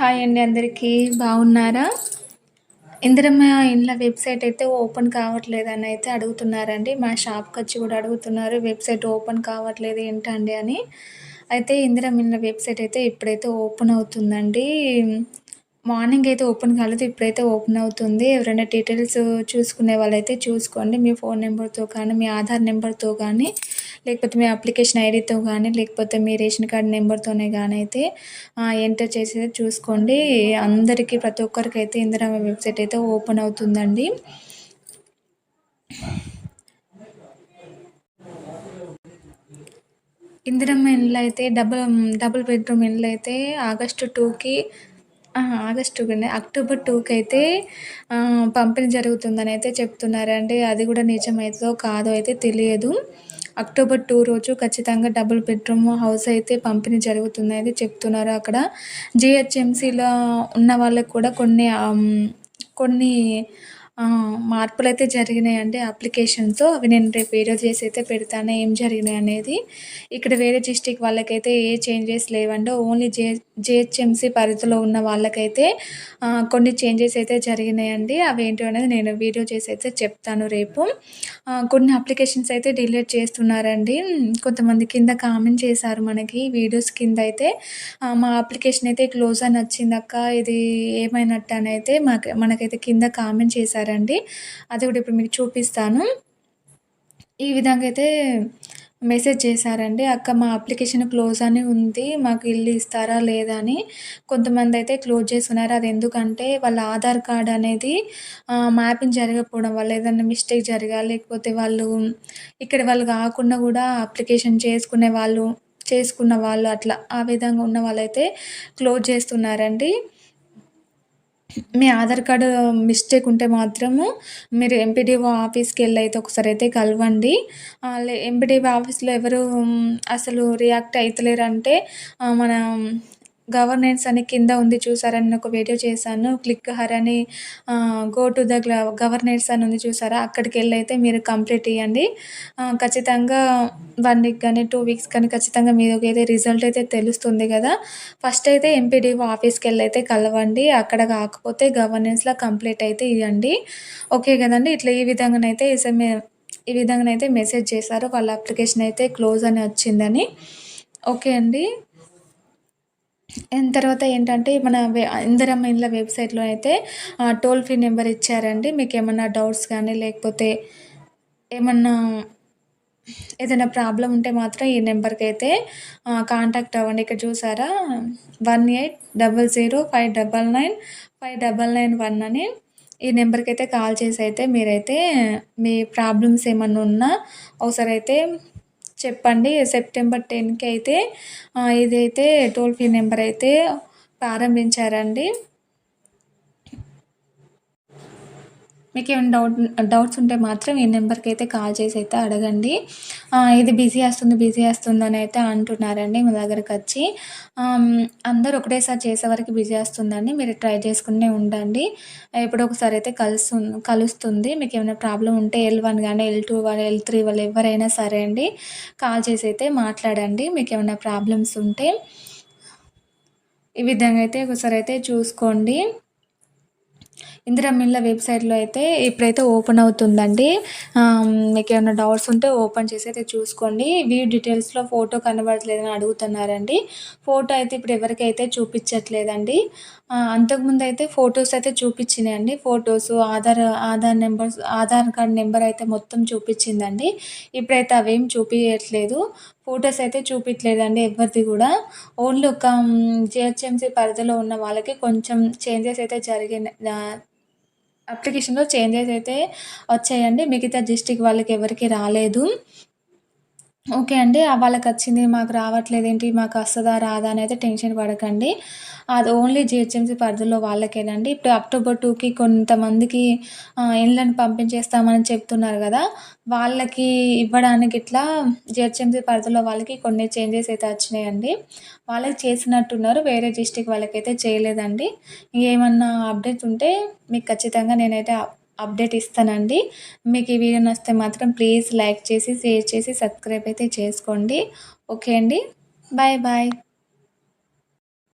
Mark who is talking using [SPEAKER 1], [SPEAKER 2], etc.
[SPEAKER 1] Hi అండి అందరికీ. బాగున్నారా? ఇందిరమ్మ ఇండ్ల వెబ్సైట్ అయితే ఓపెన్ కావట్లేదని అయితే అడుగుతున్నారండి. మా షాప్కి వచ్చి కూడా అడుగుతున్నారు వెబ్సైట్ ఓపెన్ కావట్లేదు ఏంటండి అని. అయితే ఇందిరమ్మ ఇండ్ల వెబ్సైట్ అయితే ఇప్పుడైతే ఓపెన్ అవుతుందండి. మార్నింగ్ అయితే ఓపెన్ కాలేదు ఇప్పుడైతే ఓపెన్ అవుతుంది. ఎవరైనా డీటెయిల్స్ చూసుకునే వాళ్ళైతే చూసుకోండి. మీ ఫోన్ నెంబర్తో కానీ మీ ఆధార్ నెంబర్తో కానీ లేకపోతే మీ అప్లికేషన్ ఐడితో కానీ లేకపోతే మీ రేషన్ కార్డ్ నెంబర్తోనే కానీ అయితే ఎంటర్ చేసి చూసుకోండి. అందరికీ ప్రతి ఒక్కరికి అయితే ఇందిరా వెబ్సైట్ అయితే ఓపెన్ అవుతుందండి. ఇందిరమ్మ ఇండ్లు అయితే డబుల్ డబుల్ బెడ్రూమ్ ఇండ్లు అయితే ఆగస్టు టూకి ఆగస్టు అక్టోబర్ టూకి అయితే పంపిణీ జరుగుతుందని అయితే చెప్తున్నారండి. అది కూడా నిజమైతుందో కాదో అయితే తెలియదు. అక్టోబర్ టూ రోజు ఖచ్చితంగా డబుల్ బెడ్రూమ్ హౌస్ అయితే పంపిణీ జరుగుతుందని చెప్తున్నారు అక్కడ. జిహెచ్ఎంసీలో ఉన్న వాళ్ళకి కూడా కొన్ని కొన్ని మార్పులు అయితే జరిగినాయండి అప్లికేషన్తో అవి నేను రేపు వీడియో చేసి అయితే పెడతాను ఏం జరిగినాయి అనేది. ఇక్కడ వేరే డిస్టిక్ వాళ్ళకైతే ఏ చేంజెస్ లేవండి. ఓన్లీ జే జిహెచ్ఎంసీ పరిధిలో ఉన్న వాళ్ళకైతే కొన్ని చేంజెస్ అయితే జరిగినాయండి. అవి ఏంటో అనేది నేను వీడియో చేసి అయితే చెప్తాను రేపు. కొన్ని అప్లికేషన్స్ అయితే డిలీట్ చేస్తున్నారండి. కొంతమంది కింద కామెంట్ చేశారు మనకి వీడియోస్ కింద అయితే. మా అప్లికేషన్ అయితే క్లోజ్ అని వచ్చింది అక్క ఇది ఏమైనట్టు అని అయితే మాకు మనకైతే కింద కామెంట్ చేశారు చేశారండి అది కూడా ఇప్పుడు మీకు చూపిస్తాను. ఈ విధంగా అయితే మెసేజ్ చేశారండి. అక్క మా అప్లికేషన్ క్లోజ్ అని ఉంది. మాకు ఇల్లు ఇస్తారా లేదా అని కొంతమంది అయితే క్లోజ్ చేస్తున్నారు. అది ఎందుకంటే వాళ్ళ ఆధార్ కార్డ్ అనేది మ్యాపింగ్ జరగకపోవడం వల్ల ఏదైనా మిస్టేక్ జరగా లేకపోతే వాళ్ళు ఇక్కడ వాళ్ళు కాకుండా కూడా అప్లికేషన్ చేసుకునే వాళ్ళు చేసుకున్న వాళ్ళు అట్లా ఆ విధంగా ఉన్న వాళ్ళైతే క్లోజ్ చేస్తున్నారండి. మీ ఆధార్ కార్డు మిస్టేక్ ఉంటే మాత్రము మీరు ఎంపీడీఓ ఆఫీస్కి వెళ్ళి అయితే ఒకసారి అయితే కలవండి. ఎంపీడీఓ ఆఫీస్లో ఎవరు అసలు రియాక్ట్ అవుతలేరు అంటే మన గవర్నెన్స్ అని కింద ఉంది చూసారని ఒక వీడియో చేశాను. క్లిక్ హర్ అని గో టు ద గవర్నెన్స్ అని ఉంది చూసారా? అక్కడికి వెళ్ళి అయితే మీరు కంప్లీట్ ఇవ్వండి ఖచ్చితంగా వన్ వీక్ కానీ టూ వీక్స్ కానీ ఖచ్చితంగా మీరు అయితే రిజల్ట్ అయితే తెలుస్తుంది కదా ఫస్ట్ అయితే ఎంపీడీఓ ఆఫీస్కి వెళ్ళి అయితే కలవండి. అక్కడ కాకపోతే గవర్నెన్స్లో కంప్లీట్ అయితే ఇవ్వండి ఓకే కదండి? ఇట్లా ఈ విధంగానైతే ఈ విధంగానైతే మెసేజ్ చేశారు. వాళ్ళ అప్లికేషన్ అయితే క్లోజ్ అని వచ్చిందని. ఓకే అండి? తర్వాత ఏంటంటే మన ఇందిరమ్మ ఇండ్ల వెబ్సైట్లో అయితే టోల్ ఫ్రీ నెంబర్ ఇచ్చారండి. మీకు ఏమన్నా డౌట్స్ కానీ లేకపోతే ఏమన్నా ఏదైనా ప్రాబ్లం ఉంటే మాత్రం ఈ నెంబర్కి అయితే కాంటాక్ట్ అవ్వండి. ఇక్కడ చూసారా? One eight double zero five double nine five double nine one అని ఈ నెంబర్కి అయితే కాల్ చేసి అయితే మీరైతే మీ ప్రాబ్లమ్స్ ఏమన్నా ఉన్నా ఒకసారి అయితే చెప్పండి. సెప్టెంబర్ టెన్కి అయితే ఇదైతే టోల్ ఫ్రీ నెంబర్ అయితే ప్రారంభించారండి. మీకు ఏమైనా డౌట్ డౌట్స్ ఉంటే మాత్రం ఈ నెంబర్కి అయితే కాల్ చేసి అయితే అడగండి. ఇది బిజీ వస్తుంది బిజీ వస్తుంది అని అయితే అంటున్నారండి మా దగ్గరకు వచ్చి. అందరూ ఒకటేసారి చేసే వరకు బిజీ వస్తుందండి. మీరు ట్రై చేసుకునే ఉండండి. ఎప్పుడో ఒకసారి అయితే కలుస్తు కలుస్తుంది. మీకు ఏమైనా ప్రాబ్లం ఉంటే ఎల్ వన్ కానీ ఎల్ టూ వాళ్ళు ఎల్ త్రీ వాళ్ళు ఎవరైనా సరే అండి కాల్ చేసి అయితే మాట్లాడండి. మీకు ఏమైనా ప్రాబ్లమ్స్ ఉంటే ఈ విధంగా అయితే ఒకసారి అయితే చూసుకోండి. ఇందిరామిళ్ళ వెబ్సైట్లో అయితే ఇప్పుడైతే ఓపెన్ అవుతుందండి మీకు ఏమైనా డౌట్స్ ఉంటే ఓపెన్ చేసి అయితే చూసుకోండి. వ్యూ డీటెయిల్స్లో ఫోటో కనబడట్లేదని అడుగుతున్నారండి. ఫోటో అయితే ఇప్పుడు ఎవరికైతే చూపించట్లేదండి అంతకుముందు అయితే ఫొటోస్ అయితే చూపించినాయండి. Photos Aadhaar Aadhaar numbers Aadhaar card number అయితే మొత్తం చూపించిందండి. ఇప్పుడైతే అవేం చూపించట్లేదు ఫొటోస్ అయితే చూపించలేదండి ఎవరిది కూడా. ఓన్లీ ఒక జిహెచ్ఎంసీ పరిధిలో ఉన్న వాళ్ళకి కొంచెం చేంజెస్ అయితే జరిగిన అప్లికేషన్లో చేంజెస్ అయితే వచ్చాయండి. మిగతా డిస్టిక్ వాళ్ళకి ఎవరికి రాలేదు. ఓకే అండి. వాళ్ళకి వచ్చింది మాకు రావట్లేదు ఏంటి మాకు వస్తుందా రాదా అని అయితే టెన్షన్ పడకండి. అది ఓన్లీ జిహెచ్ఎంసీ పరిధిలో వాళ్ళకేనండి. ఇప్పుడు అక్టోబర్ టూకి కొంతమందికి ఇండ్లను పంపించేస్తామని చెప్తున్నారు కదా వాళ్ళకి ఇవ్వడానికి ఇట్లా జిహెచ్ఎంసీ పరిధిలో వాళ్ళకి కొన్ని చేంజెస్ అయితే వచ్చినాయండి. వాళ్ళకి చేసినట్టున్నారు వేరే డిస్టిక్ వాళ్ళకైతే చేయలేదండి. ఏమన్నా అప్డేట్ ఉంటే మీకు ఖచ్చితంగా నేనైతే అప్డేట్ ఇస్తానండి. మీకు ఈ వీడియో నచ్చితే మాత్రం ప్లీజ్ లైక్ చేసి షేర్ చేసి సబ్స్క్రైబ్ అయితే చేసుకోండి. ఓకే అండి. Bye bye.